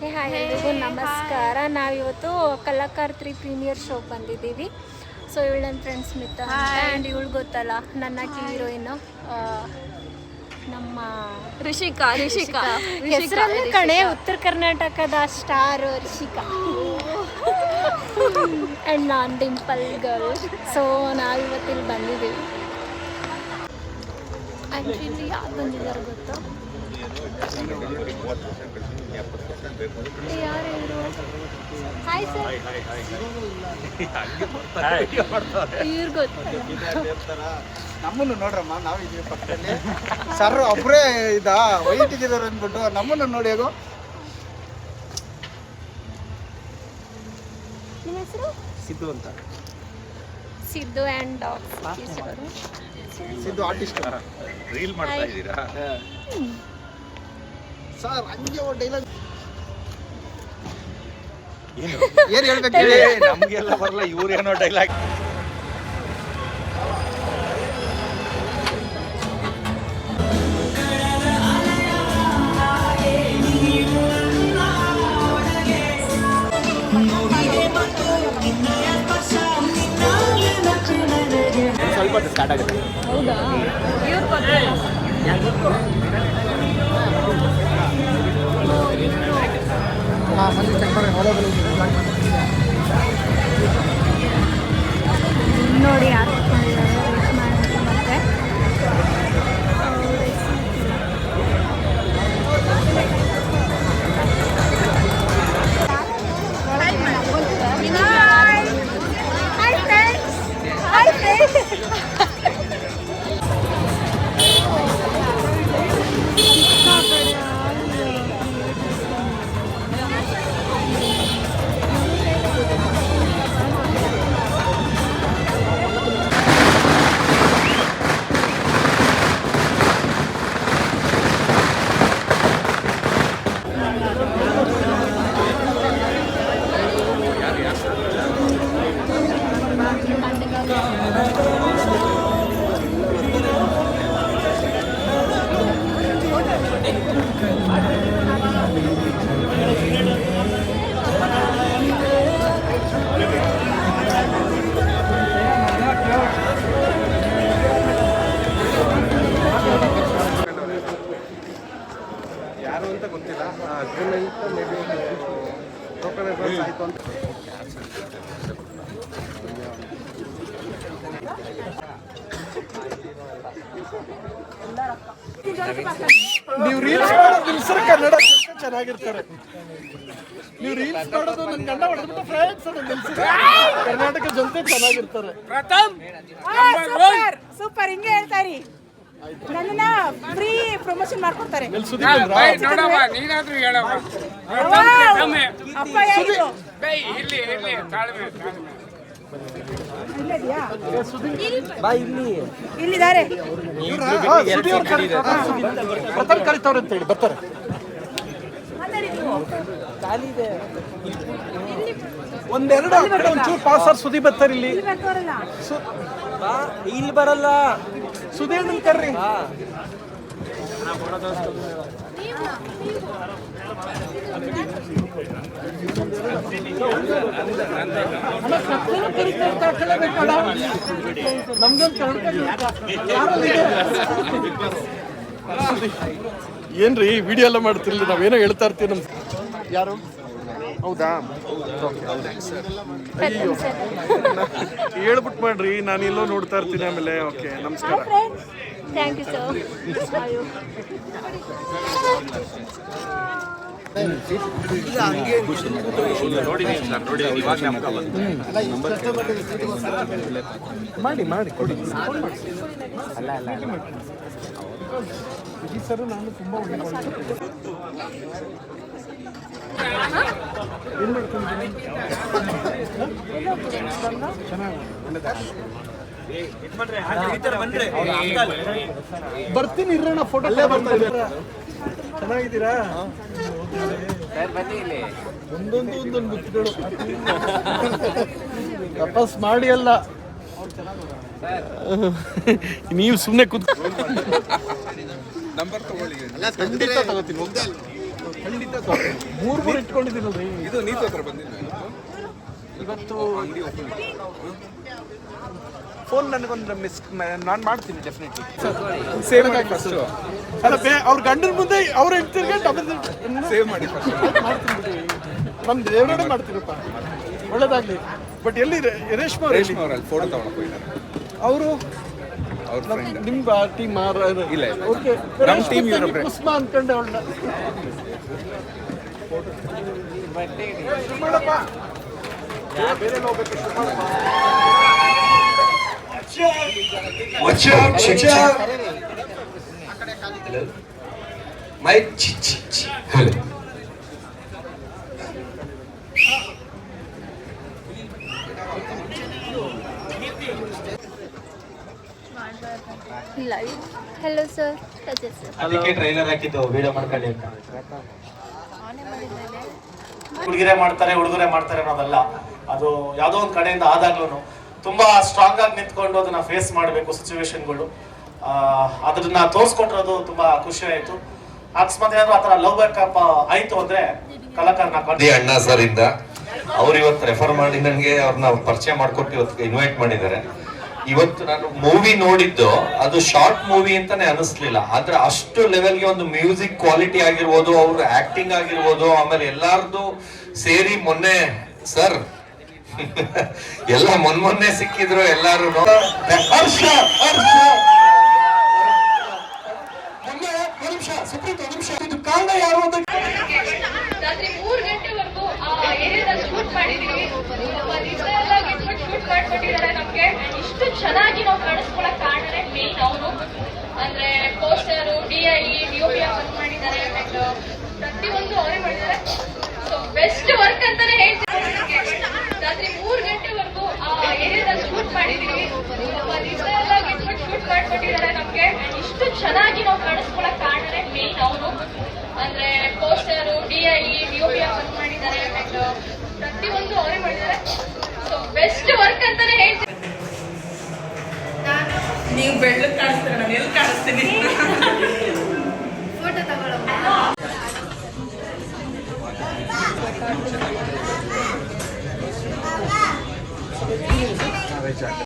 ಹೇ hi ಎಲ್ರಿಗೂ ನಮಸ್ಕಾರ. ನಾವಿವತ್ತು ಕಲಾಕಾರ ತ್ರೀ ಪ್ರೀಮಿಯರ್ ಶೋ ಬಂದಿದ್ದೀವಿ. ಸೊ ಇವಳು ನನ್ನ ಫ್ರೆಂಡ್ ಸ್ಮಿತಾ ಆ್ಯಂಡ್ ಇವಳು ಗೊತ್ತಲ್ಲ ನನ್ನ ಹೀರೋಯಿನ್ ನಮ್ಮ ರಿಷಿಕಾ ರಿಷಿಕಾ. ಹೆಸರಲ್ಲಿ ಕಣೆ ಉತ್ತರ ಕರ್ನಾಟಕದ ಸ್ಟಾರ್ ರಿಷಿಕಾ. ಆ್ಯಂಡ್ ನಾನ್ ಡಿಂಪಲ್ ಗರ್ಲ್ ಸೊ ನಾವಿವತ್ತು ಇಲ್ಲಿ ಬಂದಿದ್ದೀವಿ. ಆ್ಯಂಡ್ ಇಲ್ಲಿ ಯಾರು ಬಂದಿದ್ದಾರೆ ಗೊತ್ತಾ ಯಾರು ಹಾಯ್ ಸರ್ ಇವ್ರು ಗೊತ್ತಲ್ಲ ನಮ್ಮನ್ನು ನೋಡ್ರಮ್ಮ ನಾವು ಇದೀವಿ ಪಕ್ಕದಲ್ಲಿ. ಸರ್ ಒಬ್ಬರೇ ಇದ? ವೈಟ್ ಇದ್ದಾರೆ ಅಂದ್ಬಿಟ್ಟು ನಮ್ಮನ್ನು ನೋಡಿ ಹೇಗೋ. ನಿಮ್ಮ ಹೆಸರು? ಸಿದ್ದು ಅಂತ. Siddu and Siddu artist reel ಮಾಡ್ತಾ ಇದ್ದೀರಾ? ಸರ್ ಹಂಗೆ ಡೈಲಾಗ್ ಏನು ಏನ್ ಹೇಳ್ಬೇಕು ಹೇಳಿ ಏ, ನಮ್ಗೆಲ್ಲ ಬರಲ್ಲ ಇವ್ರೇನೋ ಡೈಲಾಗ್ ಸ್ವಲ್ಪ ಸ್ಟಾರ್ಟ್ ಆಗುತ್ತೆ ಹೌದಾ ಇವ್ರು ಗೊತ್ತಿಲ್ಲ ಗೊತ್ತಿಲ್ಲ. ಅಗ್ರಿಮೆಂಟ್ ಮೇ ಬಿ ಟೋಕನ್ ಆಯ್ತು ಅಂತ. ನೀವು ರೀಲ್ಸ್ ಮಾಡೋದು ನಿಲ್ಸ್ರೆ ಕನ್ನಡ ಚೆನ್ನಾಗಿರ್ತಾರೆ. ನೀವು ರೀಲ್ಸ್ ಮಾಡೋದು ನನ್ನ ಗಂಡ ಹೊಡೆದ್ಬಿಟ್ಟು ಫ್ರೆಂಡ್ಸ್ ಅದು ನಿಲ್ಸಿದ್ರೆ ಕರ್ನಾಟಕ ಜನತೆ ಚೆನ್ನಾಗಿರ್ತಾರೆ. ಸೂಪರ್ ಸೂಪರ್ ಹಿಂಗೆ ಹೇಳ್ತಾರಿ ನನ್ನನ್ನ ಫ್ರೀ ಪ್ರಮೋಷನ್ ಮಾಡ್ಕೊಡ್ತಾರೆ. ನೀನಾದ್ರೂ ಅಪ್ಪ ಇಲ್ಲಿ ಇಲ್ಲಿ ತಾಳ್ಮೆ ತಾಳ್ಮೆ. ಇಲ್ಲಿದ್ದಾರೆ. ಪ್ರಥಮ ಅಂತ ಹೇಳಿ ಬರ್ತಾರೆ. ಒಂದೆರಡು ಆ ಕಡೆ ಒಂಚೂರು ಪಾಸ್ ಆರ್ ಸುದೀಪ್ ಬರ್ತಾರೆ ಇಲ್ಲಿ. ಇಲ್ಲಿ ಬರ್ತಾರಲ್ಲ ಇಲ್ಲಿ ಬರಲ್ಲ. ಸುದೀಪ್ ಕರ್ರಿ. ಏನ್ರಿ ವಿಡಿಯೋ ಎಲ್ಲ ಮಾಡ್ತಿರ್ಲಿ ನಾವೇನೋ ಹೇಳ್ತಾ ಇರ್ತೀವಿ ನಮ್ ಯಾರು? ಹೌದಾ? ಅಯ್ಯೋ ಹೇಳ್ಬಿಟ್ಟು ಮಾಡ್ರಿ ನಾನು ಎಲ್ಲೋ ನೋಡ್ತಾ ಇರ್ತೀನಿ ಆಮೇಲೆ ಓಕೆ ನಮಸ್ಕಾರ. ಥ್ಯಾಂಕ್ ಯು ಸರ್ ಅಯ್ಯೋ ನೋಡಿದೀನಿ ಸರ್ ನೋಡಿ ಇವಾಗ ನಮ್ಗೆ ಬಂತು ಮಾಡಿ ಮಾಡಿ ಕೊಡಿ. ಅಲ್ಲ ಅಲ್ಲ ನಾನು ತುಂಬಾ ಬರ್ತೀನಿ ಇರೋಣ ಫೋಟೋ ಚೆನ್ನಾಗಿದ್ದೀರಾ? ಒಂದೊಂದು ಒಂದೊಂದು ಮುತ್ತುಗಳು ತಪಸ್ ಮಾಡಿ ಅಲ್ಲ. ನೀವು ಸುಮ್ಮನೆ ಕೂತ್ ನಂಬರ್ ತಗೊಳ್ಳಿ. ಖಂಡಿತ ತಗೋತೀನಿ ಖಂಡಿತ ಮೂರು ಮೂರು ಇಟ್ಕೊಂಡಿದ್ದೀನಲ್ರಿ ಇದು ನೀತಿ ಹತ್ರ ಬಂದಿಲ್ಲ ಇವತ್ತು ಫೋನ್ ನನಗೊಂದು ಮಿಸ್ ನಾನು ಮಾಡ್ತೀನಿ ಡೆಫಿನೆಟ್ಲಿ ಸೇವ್ ಮಾಡಿ ಫಸ್ಟ್ ಅಲ್ಲ ಬೇ ಅವ್ರ ಗಂಡನ ಮುಂದೆ ಅವ್ರ ಹೆಂಡ್ತಿರ್ಗೆ ಡಬಲ್ ಸೇವ್ ಮಾಡಿ ಫಸ್ಟ್ ನಮ್ಮ ದೇವರೇ ಮಾಡ್ತೀರಪ್ಪ. ಒಳ್ಳೇದಾಗ್ಲಿ. ಬಟ್ ಎಲ್ಲಿ ರೇಷ್ಮಾ ರೇಷ್ಮಾ ಅವರಲ್ಲಿ ಫೋಟೋ ತಗೊಳಕ್ ಹೋಗಿದ್ದಾರೆ. ಅವರು? ಅವ್ರ ಫ್ರೆಂಡ್ ನಿಮ್ಮ ಟೀಮ್ ಇಲ್ಲ, ಇಲ್ಲ. ಓಕೆ ನಮ್ team ಇವ್ರೊಬ್ರೇ. ಕುಸ್ಮಾ ಅನ್ಕೊಂಡೆ ಅವಳನ್ನ ಮಾಡಪ್ಪ ಬೇರೆ ಹೋಗ್ಬೇಕು Watch out, watch out. Hello. Mike, ch ch ch. Hello. Live hello sir ರಜೆ ಸರ್ ಅದಕ್ಕೆ ಟ್ರೈಲರ್ ಹಾಕಿದ್ದು ವಿಡಿಯೋ ಮಾಡ್ಕೊಳ್ಳಿ ಅಂತ. ಹುಡುಗಿರೆ ಮಾಡ್ತಾರೆ ಹುಡುಗರೆ ಮಾಡ್ತಾರೆ ಅನ್ನೋದಲ್ಲ. ಅದು ಯಾವುದೋ ಒಂದು ಕಡೆಯಿಂದ ಆದಾಗ್ಲೂ ತುಂಬಾ ಸ್ಟ್ರಾಂಗ್ ಆಗಿ ನಿಂತ್ಕೊಂಡು ಅದನ್ನ ಫೇಸ್ ಮಾಡಬೇಕು ಸಿಚುವೇಶನ್ಗಳು ಅದನ್ನ ತೋರಿಸ್ಕೊಟ್ರೋದು ತುಂಬಾ ಖುಷಿ ಆಯ್ತು. ಅಕಸ್ಮಾತ್ ಏನಾದ್ರು ಆತರ ಲವ್ ಬೇಕಪ್ಪ ಆಯ್ತು ಅಂದ್ರೆ ಕಲಾಕಾರನ ಅಣ್ಣ ಸರ್ ಇಂದ ಅವ್ರು ಇವತ್ತು ರೆಫರ್ ಮಾಡಿ ನನಗೆ ಅವ್ರನ್ನ ಪರಿಚಯ ಮಾಡ್ಕೊಟ್ಟು ಇವತ್ತು ಇನ್ವೈಟ್ ಮಾಡಿದ್ದಾರೆ. ಇವತ್ತು ನಾನು ಮೂವಿ ನೋಡಿದ್ದು, ಅದು ಶಾರ್ಟ್ ಮೂವಿ ಅಂತಾನೆ ಅನಿಸ್ಲಿಲ್ಲ. ಆದ್ರೆ ಅಷ್ಟು ಲೆವೆಲ್ಗೆ ಒಂದು ಮ್ಯೂಸಿಕ್ ಕ್ವಾಲಿಟಿ ಆಗಿರ್ಬೋದು, ಅವ್ರ ಆಕ್ಟಿಂಗ್ ಆಗಿರ್ಬೋದು, ಆಮೇಲೆ ಎಲ್ಲಾರ್ದು ಸೇರಿ ಮೊನ್ನೆ ಸರ್ ಎಲ್ಲ ಮೊನ್ ಮೊನ್ನೆ ಸಿಕ್ಕಿದ್ರು ಎಲ್ಲಾರು ಹರ್ಷ ಹರ್ಷ ಮೊನ್ನೆ ಒಂದ್ ನಿಮಿಷ ಸುಪ್ರೀತ್ ಒಂದ್ ನಿಮಿಷ ಇದು ಕಾರಣ ಯಾರು ಅಂತ ರಾತ್ರಿ ಮೂರ್ ಗಂಟೆವರೆಗೂ ಆ ಏರಿಯಾದಲ್ಲಿ ಶೂಟ್ ಮಾಡಿದೀವಿ ಎಲ್ಲ ಗಿಟ್ಬಿಟ್ಟು ಶೂಟ್ ಮಾಡ್ಕೊಟ್ಟಿದ್ದಾರೆ ನಮ್ಗೆ ಇಷ್ಟು ಚೆನ್ನಾಗಿ ನಾವು ಕಾಣಿಸ್ಕೊಳಕ್ ಕಾರಣನೇ ಮೇನ್ ಅವನು ಅಂದ್ರೆ poster D I D O P work ಮಾಡಿದ್ದಾರೆ ಅಂಡ್ ಪ್ರತಿಯೊಂದು ಅವರೇ ಮಾಡಿದ್ದಾರೆ ಸೊ ಬೆಸ್ಟ್ ವರ್ಕ್ ಅಂತಾನೆ ಹೇಳ್ತೀನಿ ರಾತ್ರಿ ಮೂರ್ ಗಂಟೆವರೆಗೂ ಆ ಏರಿಯಾದಲ್ಲಿ ಶೂಟ್ ಮಾಡಿದೀವಿ. ಎಲ್ಲ ಗಿಟ್ಬಿಟ್ಟು ಶೂಟ್ ಮಾಡ್ಕೊಟ್ಟಿದ್ದಾರೆ ನಮ್ಗೆ. ಇಷ್ಟು ಚೆನ್ನಾಗಿ ನಾವು ಕಾಣಿಸ್ಕೊಳಕ್ ಕಾರಣನೇ ಮೇನ್ ಅವನು ಅಂದ್ರೆ poster D I D O P work ಮಾಡಿದ್ದಾರೆ. ಅಂಡ್ ಪ್ರತಿಯೊಂದು ಅವರೇ ಮಾಡಿದ್ದಾರೆ. ಸೊ ಬೆಸ್ಟ್ ವರ್ಕ್ ಅಂತಾನೆ ಹೇಳ್ತೀನಿ ನೀವು ಬೆಳ್ಳಕ್ ಕಾಣಿಸ್ತೀರ ನಾನು ಎಲ್ಲಿ ಕಾಣಿಸ್ತೀನಿ ಫೋಟೋ ತಗೊಳ್ಳೋ